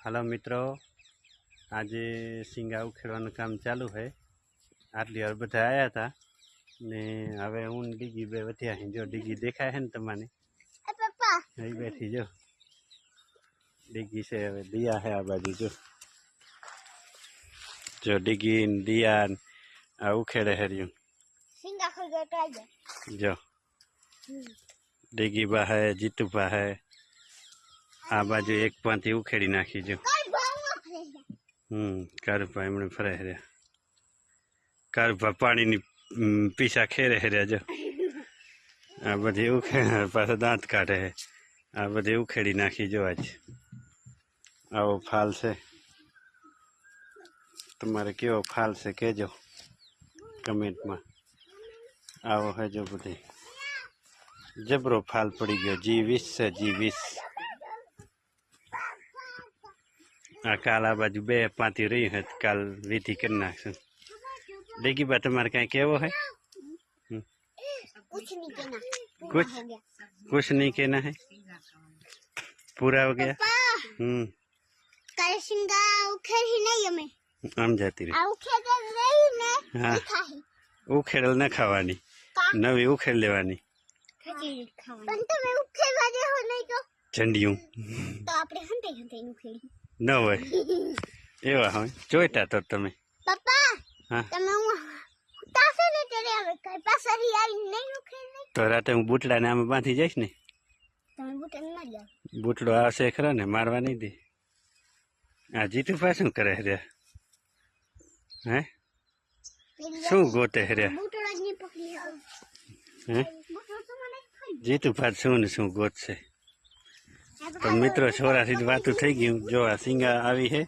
હાલો મિત્રો આજે સિંગા ઉખેડવાનું કામ ચાલુ છે આટલી વાર બધા આવ્યા હતા ને હવે હું ને ડીગી બે વધ્યા છે જો ડીગી દેખાય છે ને તમને એ પપ્પા અહીં બેઠી જો ડીગી છે હવે દિયા છે આ બાજુ જો જો ડીગી ને દિયા ને આ ઉખેડે હર્યું સિંગા ખોઈ ગયો તો આજે જો ડીગી બા હે જીતુ બા હે આ બાજુ એક પાંથી ઉખેડી નાખી જો કઈ ભાવ ન ફરે હમ કારુભા એમણે ફરે હર્યા કારુભા પાણીની ઉમ, પીસા ખેરે હર્યા જો આ બધી ઉખે પાછા દાંત કાઢે છે આ બધી ઉખેડી નાખી જો આજ આવો ફાલ છે તમારે કેવો ફાલ છે કહેજો કમેન્ટમાં આવો હે જો બધી જબરો ફાલ પડી ગયો જી વીસ છે જી વીસ કાલ આ બાજુ બે પાંતી રહી હોય તો કાલ વિધિ કરી નાખશું ડેગી બા તમારે કાંઈ કેવો હે कुछ नहीं कहना पूरा कुछ? हो गया कुछ नहीं कहना है पूरा हो गया पप्पा हम्म कल सिंगा उखे ही नहीं हमें આમ જતી રહી आ उखे के रही ने हाँ। लिखा है ઉખેડલ ન ખાવાની का નવી ઉખેડ લેવાની खजूर खावा पण तुम्ही उखे वाजे हो नहीं तो ઝંડિયું तो આપણે હંતે હંતે નું ન હોય. એવા હોય. જોઈતા તો તમે. પપ્પા હા. તમે હું તાસે ને તેરે હવે કઈ પાસરી આવી નહીં ઉખે નહીં તો રાતે હું બુટલાને આમે બાંધી જઈશ ને? તમે બુટન ના જાવ બુટલો આવશે ખરો ને મારવા નહીં દે. આ જીતુ પા શું કરે રે હે? શું ગોતે રે હે? જીતુ પા શું ને શું ગોતશે? તો મિત્રો છોરાથી વાતું થઈ ગયું. જો આ સિંગા આવી છે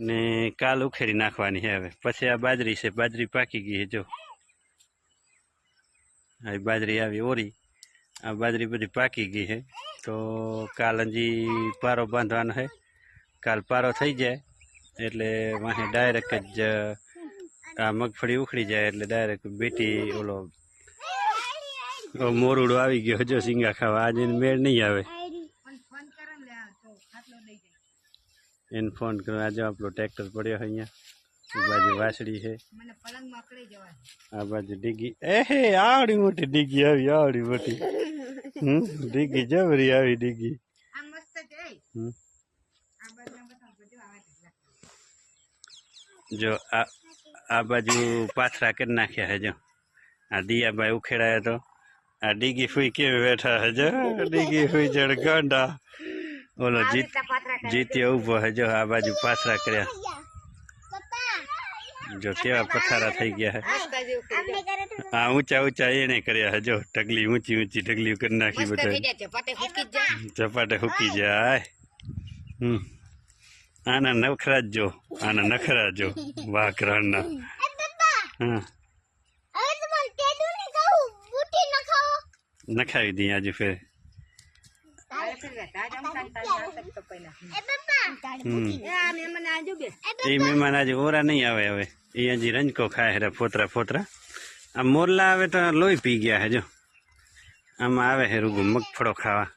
ને કાલ ઉખેડી નાખવાની છે હવે. પછી આ બાજરી છે, બાજરી પાકી ગઈ છે, જો. આ બાજરી આવી ઓરી, આ બાજરી બધી પાકી ગઈ છે. તો કાલ હજી પારો બાંધવાનો છે. કાલ પારો થઈ જાય, એટલે વાહે ડાયરેક્ટ જ આ મગફળી ઉખડી જાય, એટલે ડાયરેક્ટ બેટી ઓલો મોરુડો આવી ગયો જો સિંગા ખાવા. આજે મેળ નહીં આવે. એને ફોન કરો આજે આપણો ટ્રેક્ટર પડ્યો છે અહીંયા એ બાજુ વાસળી છે આ બાજુ ડીગી એ હે આવડી મોટી ડીગી આવી આવડી મોટી હમ ડીગી જબરી આવી ડીગી હમ. જો આ આ બાજુ પાથરા કરી નાખ્યા છે જો આ દિયાભાઈ ઉખેડાયા તો આ ડીગી ફૂઈ કેવી બેઠા છે જો ડીગી ફૂઈ જડ ગાંડા ઓલો જીત જીત્યો ઉભો છે જો આ બાજુ પાથરા કર્યા પપ્પા જો કેવા પથારા થઈ ગયા છે આપણે કરે તો આ ઊંચા ઊંચા એને કર્યા છે જો ઢગલી ઊંચી ઊંચી ઢગલીઓ કરી નાખી બધા ચપાટે હુકી જાય હમ આના નખરા જ જો આના નખરા જો વાકરાના એ પપ્પા હા હવે તમારે ટેડું ને કહું બુટી ન ખાઓ નખાવી દઈએ આજે ફેર એ પપ્પા હમ એ એ મહેમાન આજે ઓરા નહીં આવે હવે એ હજી રંજકો ખાય છે ફોતરા ફોતરા આ મોરલા આવે તો લોહી પી ગયા છે જો આમાં આવે છે રૂગું મગફળો ખાવા